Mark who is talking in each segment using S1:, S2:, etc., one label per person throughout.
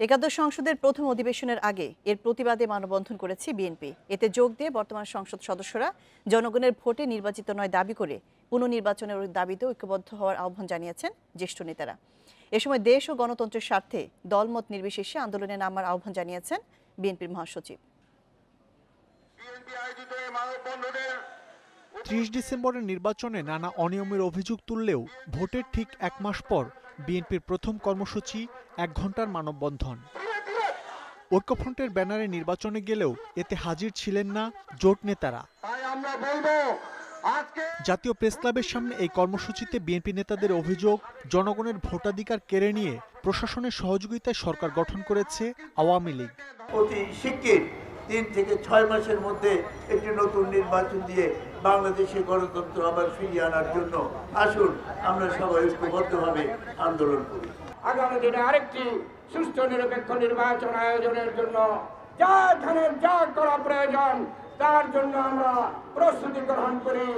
S1: একাদশ সংসদের প্রথম অধিবেশনের আগে এর প্রতিবাদে মানববন্ধন করেছে বিএনপি। এতে যোগ দিয়ে বর্তমান সংসদ সদস্যরা জনগণের ভোটে নির্বাচিত নয় দাবি করে পুনর্নির্বাচনের দাবিতে ঐক্যবদ্ধ হওয়ার আহ্বান জানিয়েছেন জ্যেষ্ঠ নেতারা। এ সময় দেশ ও গণতন্ত্রের স্বার্থে দলমত নির্বিশেষে আন্দোলনে নামার আহ্বান জানিয়েছেন বিএনপির মহাসচিব।
S2: ত্রিশ ডিসেম্বরের নির্বাচনে নানা অনিয়মের অভিযোগ তুললেও ভোটের ঠিক এক মাস পর বিএনপির প্রথম কর্মসূচি এক ঘণ্টার মানববন্ধন। ঐক্যফ্রন্টের ব্যানারে নির্বাচনে গেলেও এতে হাজির ছিলেন না জোট নেতারা। জাতীয় প্রেস ক্লাবের সামনে এই কর্মসূচিতে বিএনপি নেতাদের অভিযোগ জনগণের ভোটাধিকার কেড়ে নিয়ে প্রশাসনের সহযোগিতায় সরকার গঠন করেছে আওয়ামী লীগ।
S3: অতি শিগগির তিন থেকে ছয় মাসের মধ্যে একটি নতুন নির্বাচন দিয়ে বাংলাদেশে গণতন্ত্র আবার ফিরিয়ে আনার জন্য আসুন আমরা সবাই ঐক্যবদ্ধভাবে আন্দোলন করি।
S4: আগামী দিনে আরেকটি সুষ্ঠু নিরপেক্ষ নির্বাচন আয়োজনের জন্য যা ধরনের যা করা প্রয়োজন তার জন্য আমরা প্রস্তুতি গ্রহণ করি।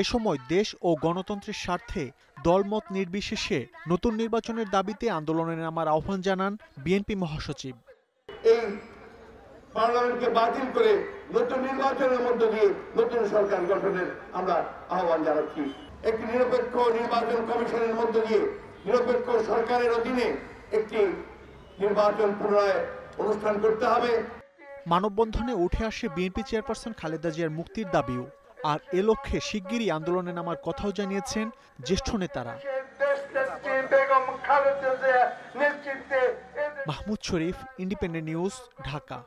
S2: এ সময় দেশ ও গণতন্ত্রের স্বার্থে দলমত নির্বিশেষে নতুন নির্বাচনের দাবিতে আন্দোলনে নামার আহ্বান জানান বিএনপি মহাসচিব।
S5: এই পার্লামেন্টকে বাতিল করে নতুন নির্বাচনের মধ্য দিয়ে নতুন সরকার গঠনের আমরা আহ্বান জানাচ্ছি। একটি নিরপেক্ষ নির্বাচন কমিশনের মধ্য দিয়ে নিরপেক্ষ সরকারের অধীনে একটি নির্বাচন পুনরায় অনুষ্ঠান করতে হবে।
S2: মানববন্ধনে উঠে আসে বিএনপি চেয়ারপারসন খালেদা জিয়ার মুক্তির দাবিও। আর এ লক্ষ্যে শিগগিরই আন্দোলনে নামার কথাও জানিয়েছেন জ্যেষ্ঠ নেতারা। Mahmud Sharif, independent news, Dhaka.